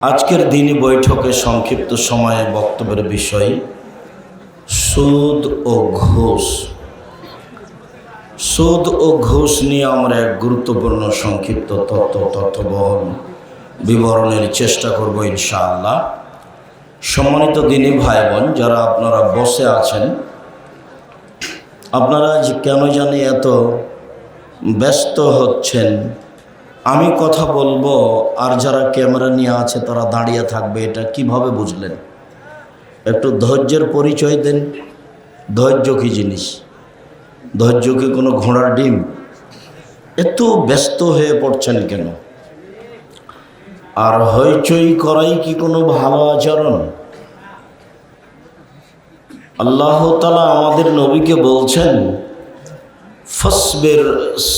আজকের দিনই বৈঠকে সংক্ষিপ্ত সময়ে বক্তব্যের বিষয়, সুদ ও ঘোষ। সুদ ও ঘোষ নিয়ে আমরা এক গুরুত্বপূর্ণ সংক্ষিপ্ত তথ্য তথ্যবহল বিবরণের চেষ্টা করব ইনশাআল্লাহ। সম্মানিত দিনী ভাই বোন যারা আপনারা বসে আছেন, আপনারা কেন জানি এত ব্যস্ত হচ্ছেন আমি কথা বলব, আর যারা ক্যামেরা নিয়ে আছে তারা দাঁড়িয়ে থাকবে, এটা কীভাবে বুঝলেন? একটু ধৈর্যের পরিচয় দেন। ধৈর্য কী জিনিস? ধৈর্য কি কোনো ঘোড়ার ডিম? এত ব্যস্ত হয়ে পড়ছেন কেন? আর হইচই করাই কি কোনো ভালো আচরণ? আল্লাহ তালা আমাদের নবীকে বলছেন, ফসবের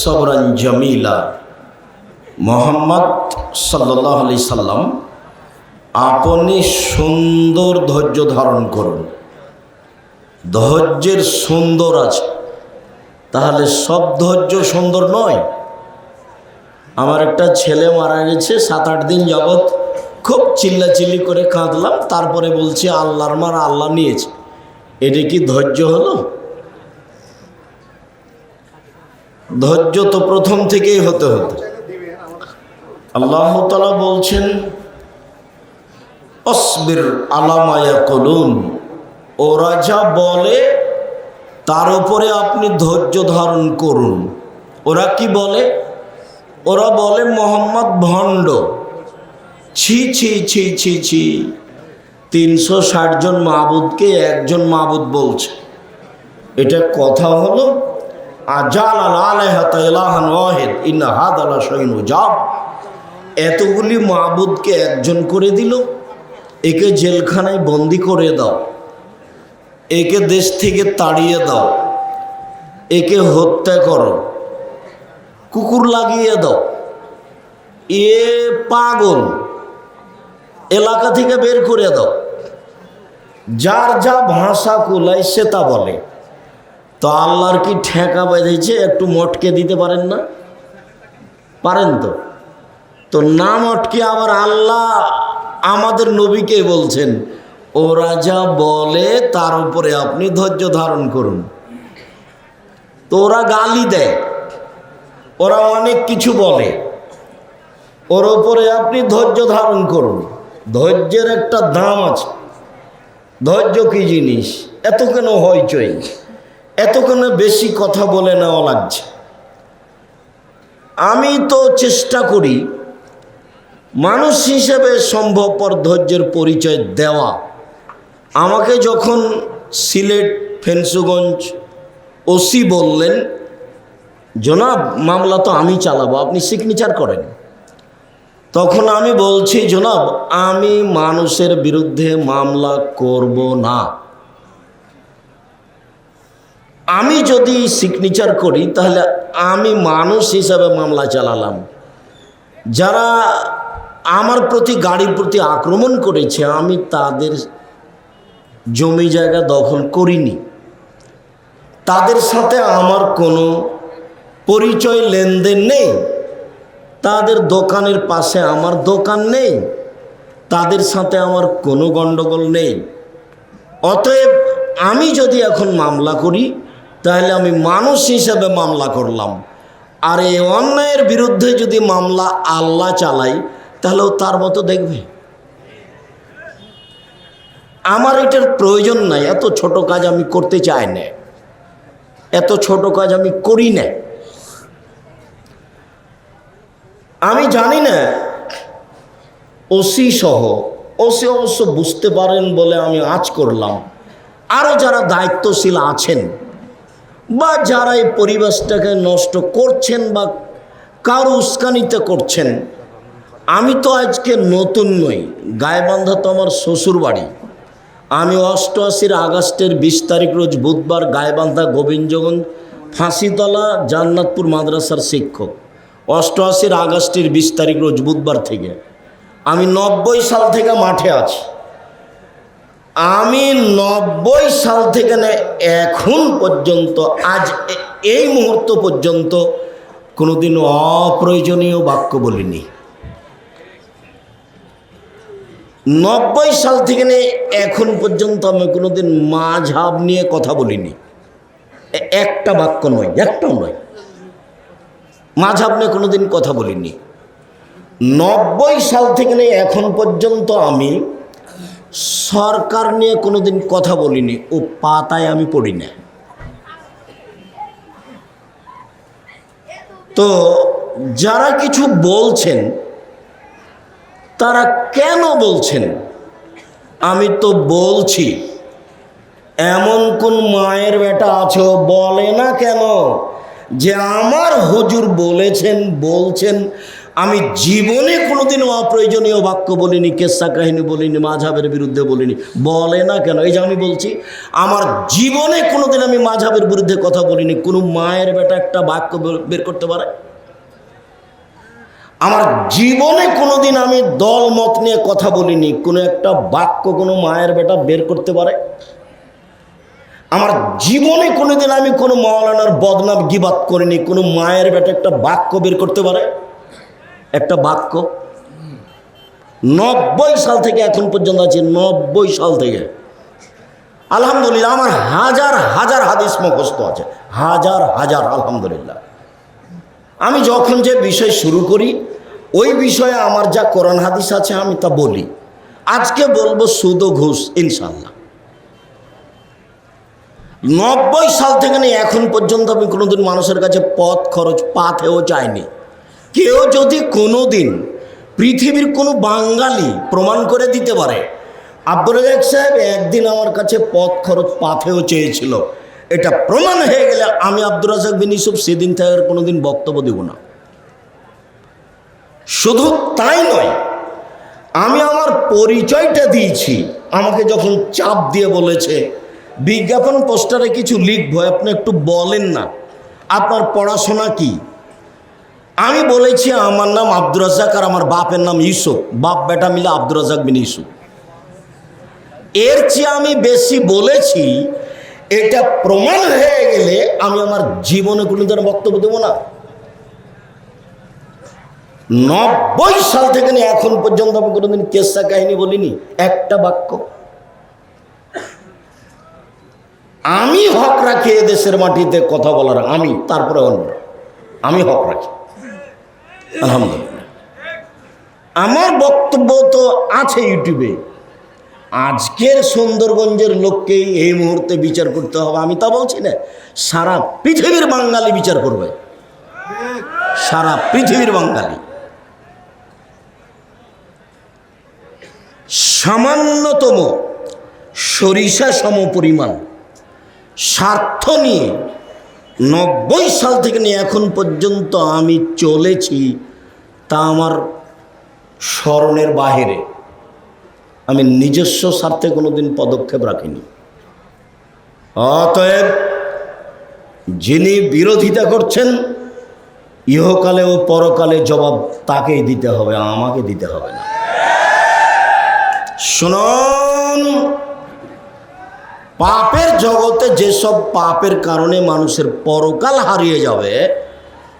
সবরান জামিলা। মোহাম্মদ সাল্লাহ আলি সাল্লাম, আপনি সুন্দর ধৈর্য ধারণ করুন। ধৈর্যের সুন্দর আছে। তাহলে সব ধৈর্য সুন্দর নয়। আমার একটা ছেলে মারা গেছে সাত আট দিন যাবৎ খুব চিল্লাচিল্লি করে কাঁদলাম, তারপরে বলছি, আল্লাহর মার আল্লাহ নিয়েছে। এটা কি ধৈর্য হলো? ধৈর্য তো প্রথম থেকেই হতে হতো। আল্লাহ তালা বলছেন, অসবির আলামায়া কলুন ওরা যা বলে, তার উপরে আপনি ধৈর্য ধারণ করুন। ওরা কি বলে? ওরা বলে, মোহাম্মদ ভণ্ড। ছি ছি ছি ছি ছি। তিনশো জন মাহবুদকে একজন মাহবুদ বলছে। এটা কথা হলো আজাল আলাহান ওয়াহেদ, ইন্না হাদ আলা সৈন জাব। এতগুলি মাহবুদকে একজন করে দিল, একে জেলখানায় বন্দি করে দাও, একে দেশ থেকে তাড়িয়ে দাও, একে হত্যা করো, কুকুর লাগিয়ে দাও। এ পাগল, এলাকা থেকে বের করে দাও। যার যা ভাষা কুলায় সে তা বলে। তো আল্লাহর কি ঠেকা বেঁধেছে? একটু মটকে দিতে পারেন না? পারেন তো? তো নাম আটকে আবার আল্লাহ আমাদের নবীকে বলছেন ওরা যা বলে তার উপরে আপনি ধৈর্য ধারণ করুন। তো ওরা গালি দেয়, ওরা অনেক কিছু বলে, ওর ওপরে আপনি ধৈর্য ধারণ করুন। ধৈর্যের একটা দাম আছে। ধৈর্য কী জিনিস? এত কেন হইচই? এত কেন বেশি কথা বলে নেওয়া লাগছে? আমি তো চেষ্টা করি মানুষ হিসেবে সম্ভবপর ধৈর্যের পরিচয় দেওয়া। আমাকে যখন সিলেট, ফেন্সুগঞ্জ, ওসি বললেন, জনাব, মামলা তো আমি চালাবো, আপনি সিগনেচার করেন। তখন আমি বলছি, জনাব, আমি মানুষের বিরুদ্ধে মামলা করব না। আমি যদি সিগনেচার করি, তাহলে আমি মানুষ হিসাবে মামলা চালালাম। যারা আমার প্রতি, গাড়ির প্রতি আক্রমণ করেছে, আমি তাদের জমি জায়গা দখল করিনি। তাদের সাথে আমার কোনো পরিচয়, লেনদেন নেই। তাদের দোকানের পাশে আমার দোকান নেই। তাদের সাথে আমার কোনো গণ্ডগোল নেই। অতএব আমি যদি এখন মামলা করি, তাহলে আমি মানুষ হিসেবে মামলা করলাম। আর এই অন্যায়ের বিরুদ্ধে যদি মামলা আল্লাহ চালাই তাহলেও তার মতো দেখবে। আমার এটার প্রয়োজন নাই, এত ছোট কাজ আমি করতে চাই না। এত ছোট কাজ আমি করি না। আমি জানি না, ওসি সহ, ওসি অবশ্য বুঝতে পারেন বলে আমি আজ করলাম। আরও যারা দায়িত্বশীল আছেন, বা যারা এই পরিবেশটাকে নষ্ট করছেন বা কারও উস্কানিতে করছেন আমি তো আজকে নতুন নই। গায়েবান্ধা তো আমার শ্বশুর বাড়ি আমি অষ্টআশির আগস্টের বিশ তারিখ রোজ বুধবার গায়েবান্ধা গোবিন্দগঞ্জ ফাঁসিতলা জান্নাতপুর মাদ্রাসার শিক্ষক। অষ্টআশির আগস্টের বিশ তারিখ রোজ বুধবার থেকে। আমি নব্বই সাল থেকে মাঠে আছি। আমি নব্বই সাল থেকে না, এখন পর্যন্ত, আজ এই মুহূর্ত পর্যন্ত কোনোদিন অপ্রয়োজনীয় বাক্য বলিনি। নব্বই সাল থেকে এখন পর্যন্ত আমি কোনোদিন মাঝাব নিয়ে কথা বলিনি। একটা বাক্য নয়, একটাও নয়। মাঝাব নিয়ে কোনোদিন কথা বলিনি। নব্বই সাল থেকে এখন পর্যন্ত আমি সরকার নিয়ে কোনোদিন কথা বলিনি, ও পাতায় আমি পড়ি না। তো যারা কিছু বলছেন তারা কেন বলছেন? আমি তো বলছি, এমন কোন মায়ের বেটা আছো বলে না কেন? যে আমার হুজুর বলেছেন, বলছেন, আমি জীবনে কোনোদিন অপ্রয়োজনীয় বাক্য বলিনি, কেসা কাহিনী বলিনি মাঝাবের বিরুদ্ধে বলিনি। বলে না কেন? এই যে আমি বলছি, আমার জীবনে কোনোদিন আমি মাঝাবের বিরুদ্ধে কথা বলিনি। কোনো মায়ের বেটা একটা বাক্য বের- করতে পারে? আমার জীবনে কোনোদিন আমি দল মত নিয়ে কথা বলিনি। কোনো একটা বাক্য কোনো মায়ের বেটা বের করতে পারে? আমার জীবনে কোনোদিন আমি কোনো মৌলানার বদনাম গিবাত করিনি। কোনো মায়ের বেটা একটা বাক্য বের করতে পারে? একটা বাক্য? নব্বই সাল থেকে এখন পর্যন্ত আছে, নব্বই সাল থেকে। আলহামদুলিল্লাহ, আমার হাজার হাজার হাদিস মুখস্থ আছে। হাজার হাজার, আলহামদুলিল্লাহ। আমি যখন যে বিষয় শুরু করি, ওই বিষয়ে আমার যা কোরআন হাদিস আছে আমি তা বলি। আজকে বলব সুদ ঘুষ ইনশাল্লাহ নব্বই সাল থেকে নিয়ে এখন পর্যন্ত আমি কোনোদিন মানুষের কাছে পথ, খরচ পাথেও চাইনি কেউ যদি কোনো দিন পৃথিবীর কোনো বাঙালি প্রমাণ করে দিতে পারে আব্দুল সাহেব একদিন আমার কাছে পথ, খরচ পাথেও চেয়েছিল। এটা প্রমাণ হয়ে গেলে আমি আব্দুর রাজাক বিন ইউসুফ সেদিন থেকে আর কোনোদিন বক্তব্য দেব না। শুধু তাই নয় আমি আমার পরিচয়টা দিয়েছি। আমাকে যখন চাপ দিয়ে বলেছে বিজ্ঞাপন পোস্টারে কিছু লিখব আপনি একটু বলেন না। আপনার পড়াশোনা কি? আমি বলেছি আমার নাম আব্দুর রাজাক আর আমার বাপের নাম ইউসুফ। বাপ বেটা মিলে আব্দুর রাজাক বিন ইউসুফ। এর চেয়ে আমি বেশি বলেছি এটা প্রমাণ হয়ে গেলে আমি আমার জীবনে কোনো ধরনের বক্তব্য দেবো না। নব্বই সাল থেকে নিয়ে এখন পর্যন্ত আমি কোনোদিন কেসা কাহিনী বলিনি, একটা বাক্য। আমি হক রাখি দেশের মাটিতে, কথা বলার আমি, তারপরে অন্য। আমি হক রাখি। আলহামদুলিল্লাহ। আমার বক্তব্য তো আছে ইউটিউবে। আজকের সুন্দরগঞ্জের লোককেই এই মুহূর্তে বিচার করতে হবে। আমি তা বলছি না, সারা পৃথিবীর বাঙালি বিচার করবে। সারা পৃথিবীর বাঙালি। সামান্যতম সরিষা সম পরিমাণ স্বার্থ নিয়ে নব্বই সাল থেকে নিয়ে এখন পর্যন্ত আমি চলেছি তা আমার স্মরণের বাহিরে। আমি নিজস্ব স্বার্থে কোনো দিন পদক্ষেপ রাখিনি। অতএব যিনি বিরোধিতা করছেন, ইহকালে ও পরকালে জবাব তাকেই দিতে হবে, আমাকে দিতে হবে না। শুনুন, পাপের জগতে যেসব পাপের কারণে মানুষের পরকাল হারিয়ে যাবে,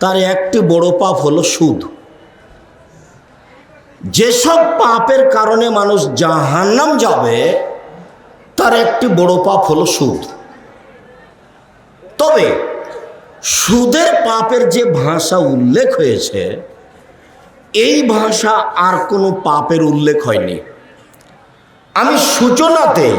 তার একটি বড় পাপ হলো সুদ। যেসব পাপের কারণে মানুষ জাহান্নাম যাবে, তার একটি বড় পাপ হলো সুদ। তবে সুদের পাপের যে ভাষা উল্লেখ হয়েছে, এই ভাষা আর কোনো পাপের উল্লেখ হয়নি। আমি সূচনাতেই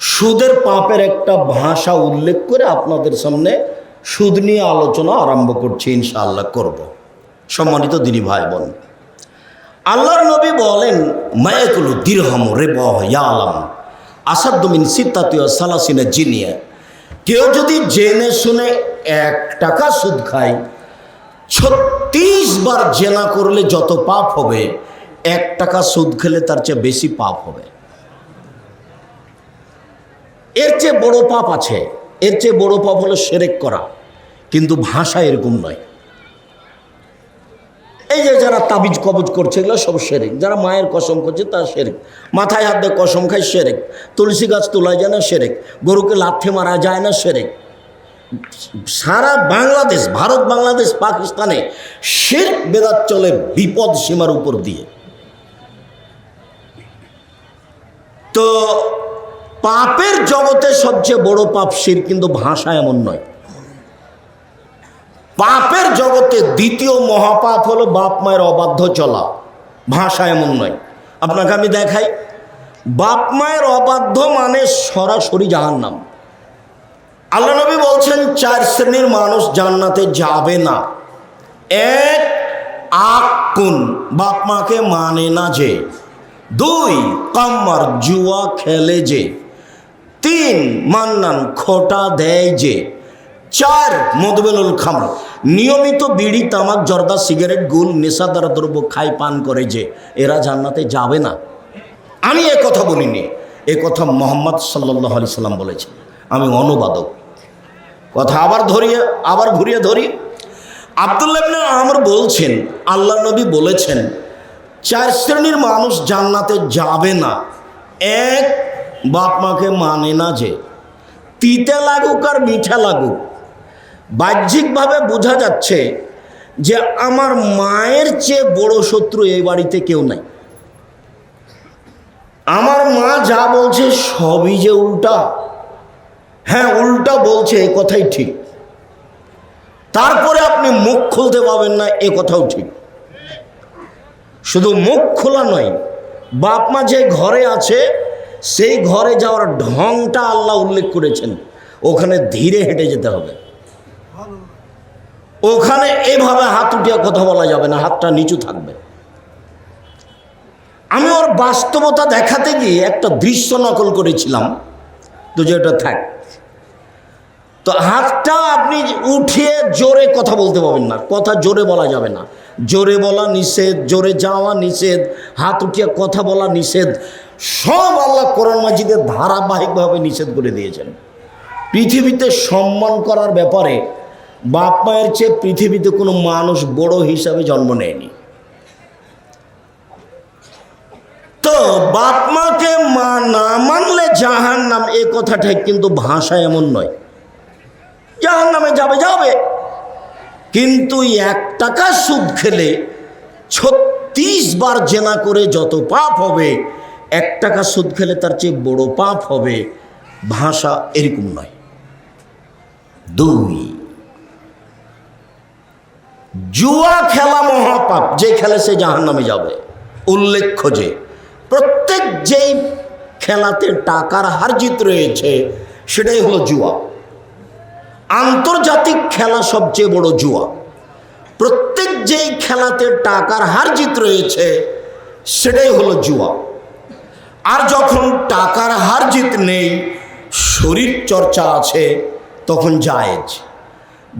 সুদের পাপের একটা ভাষা উল্লেখ করে আপনাদের সামনে সুদ নিয়ে আলোচনা আরম্ভ করছি, ইনশাআল্লাহ করব। সম্মানিত দিনী ভাই বোন আল্লাহর নবী বলেন, মায়াকুলু দিরহম রে বয়ালাম আসাদ্দমিন সিত্তাতীয় সালাসিনা জিনিয়া। কেউ যদি জেনে শুনে এক টাকা সুদ খায়, ছত্রিশ বার জেনা করলে যত পাপ হবে, এক টাকা সুদ খেলে তার চেয়ে বেশি পাপ হবে। এর চেয়ে বড় পাপ আছে, এর চেয়ে বড় পাপ হলো সেরেক করা। কিন্তু ভাষা এরকম নয়। এই যে যারা তাবিজ কবজ করছে, এগুলো সব সেরেক। যারা মায়ের কসম করছে, তার সেরেক। মাথায় হাত দিয়ে কসম খায়, সেরেক। তুলসী গাছ তোলা যায় না, সেরেক। গরুকে লাথি মারা যায় না, সেরেক। সারা বাংলাদেশ, ভারত, বাংলাদেশ, পাকিস্তানে শের বেদাত চলে বিপদ সীমার উপর দিয়ে। তো পাপের জগতে সবচেয়ে বড় পাপ শির কিন্তু ভাষা এমন নয়। পাপের জগতে দ্বিতীয় মহাপাপ হলো বাপ মায়ের অবাধ্য চলা। ভাষা এমন নয়। আপনাকে আমি দেখাই, বাপ মায়ের অবাধ্য মানে সরাসরি জাহান্নাম। আল্লাহ নবী বলছেন, চার শ্রেণির মানুষ জান্নাতে যাবে না। এক, আকুন, বাপ মাকে মানে না যে। দুই, কাম্মার, জুয়া খেলে যে। তিন, মান্নান, খোটা দেয় যে। চার মধুবেলুল খাম নিয়মিত বিড়ি, তামাক, জর্দা, সিগারেট, গুল, নেশাদার দ্রব্য খাই পান করে যে, এরা জান্নাতে যাবে না। আমি এ কথা বলিনি। এ কথা মোহাম্মদ সাল্লাহ আলি সাল্লাম বলেছেন। আমি অনুবাদক। কথা আবার ধরিয়ে, আবার ঘুরিয়ে ধরি। আবদুল্লাহ ইবনে আমর বলছেন আল্লাহ নবী বলেছেন, চার শ্রেণির মানুষ জান্নাতে যাবে না। এক, বাপ মাকে মানে না যে, তিতে লাগুক আর মিঠা লাগুক। বাহ্যিকভাবে বোঝা যাচ্ছে যে আমার মায়ের চেয়ে বড় শত্রু এই বাড়িতে কেউ নাই। আমার মা যা বলছে সবই যে উল্টা। হ্যাঁ উল্টা বলছে, এ কথাই ঠিক। তারপরে আপনি মুখ খুলতে পাবেন না, এ কথাও ঠিক। শুধু মুখ খোলা নয়, বাপ মা যে ঘরে আছে, সেই ঘরে যাওয়ার ঢংটা আল্লাহ উল্লেখ করেছেন। ওখানে ধীরে হেঁটে যেতে হবে। ওখানে এভাবে হাত উঠিয়ে কথা বলা যাবে না, হাতটা নিচু থাকবে। আমি ওর বাস্তবতা দেখাতে গিয়ে একটা দৃশ্য নকল করেছিলাম। তো যেটা থাক। তো হাতটা আপনি উঠিয়ে জোরে কথা বলতে পারবেন না, কথা জোরে বলা যাবে না। জোরে বলা নিষেধ, জোরে যাওয়া নিষেধ, হাত উঠিয়ে কথা বলা নিষেধ, সব আল্লাহ কোরআন মাজিদে ধারাবাহিকভাবে নিষেধ করে দিয়েছেন। পৃথিবীতে সম্মান করার ব্যাপারে বাপ মায়ের চেয়ে পৃথিবীতে কোনো মানুষ বড় হিসাবে জন্ম নেয়নি। তো বাপ মাকে মা না মানলে জাহান নাম এ কথাটা কিন্তু ভাষা এমন নয়। জাহান নামে যাবে যাবে। কিন্তু এক টাকা সুদ খেলে ছত্রিশ বার জেনা করে যত পাপ হবে, এক টাকা সুদ খেলে তার চেয়ে বড় পাপ হবে, ভাষা এরকম নয়। দুই। জুয়া খেলা মহাপাপ, যে খেলে সে জাহান নামে যাবে। উল্লেখ্য যে, প্রত্যেক যেই খেলাতে টাকার হারজিত রয়েছে, সেটাই হলো জুয়া। আন্তর্জাতিক খেলা সবচেয়ে বড় জুয়া। প্রত্যেক যেই খেলাতে টাকার হারজিত রয়েছে, সেটাই হলো জুয়া। আর যখন টাকার হারজিত নেই, শরীর চর্চা আছে, তখন জায়েজ।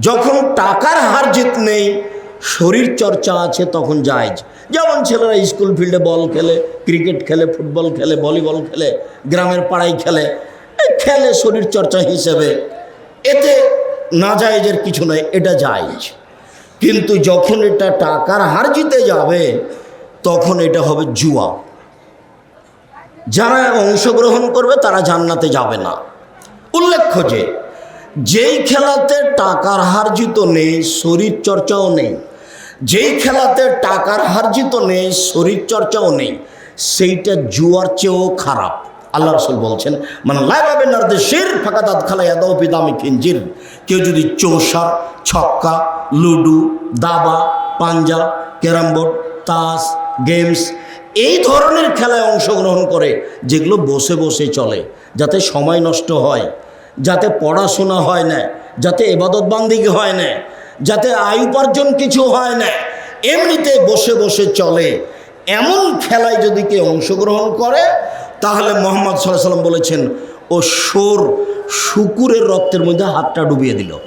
যখন টাকার হারজিত নেই শরীর চর্চা আছে, তখন জায়েজ যেমন ছেলেরা স্কুল ফিল্ডে বল খেলে, ক্রিকেট খেলে, ফুটবল খেলে, ভলিবল খেলে, গ্রামের পাড়ায় খেলে খেলে শরীর চর্চা হিসেবে। এতে না জায়েজের কিছু নয় এটা জায়েজ। কিন্তু যখন এটা টাকার হার জিতে যাবে, তখন এটা হবে জুয়া। যারা অংশগ্রহণ করবে, তারা জান্নাতে যাবে না। উল্লেখ্য যে, যেই খেলাতে টাকার হারজিত নেই শরীর চর্চাও নেই। যেই খেলাতে টাকার হারজিত নেই, শরীর চর্চাও নেই, সেইটা জুয়ার চেয়েও খারাপ। আল্লাহ রসুল বলছেন মানে লাইভাবে নার্দেশের ফাঁকা দাঁত খালাই এদাও পিদামি খিঞ্জির কেউ যদি চৌসার, ছক্কা, লুডু, দাবা, পাঞ্জা, ক্যারাম বোর্ড, তাস, গেমস, এই ধরনের খেলায় অংশগ্রহণ করে, যেগুলো বসে বসে চলে, যাতে সময় নষ্ট হয়, যাতে পড়াশোনা হয় না, যাতে এবাদত বান্দিকে হয় না যাতে আয় উপার্জন কিছু হয় না। এমনিতে বসে বসে চলে। এমন খেলায় যদি কেউ অংশগ্রহণ করে, তাহলে মোহাম্মদ সাল্লাহ সাল্লাম বলেছেন, ও সোর শুকুরের রক্তের মধ্যে হাতটা ডুবিয়ে দিল।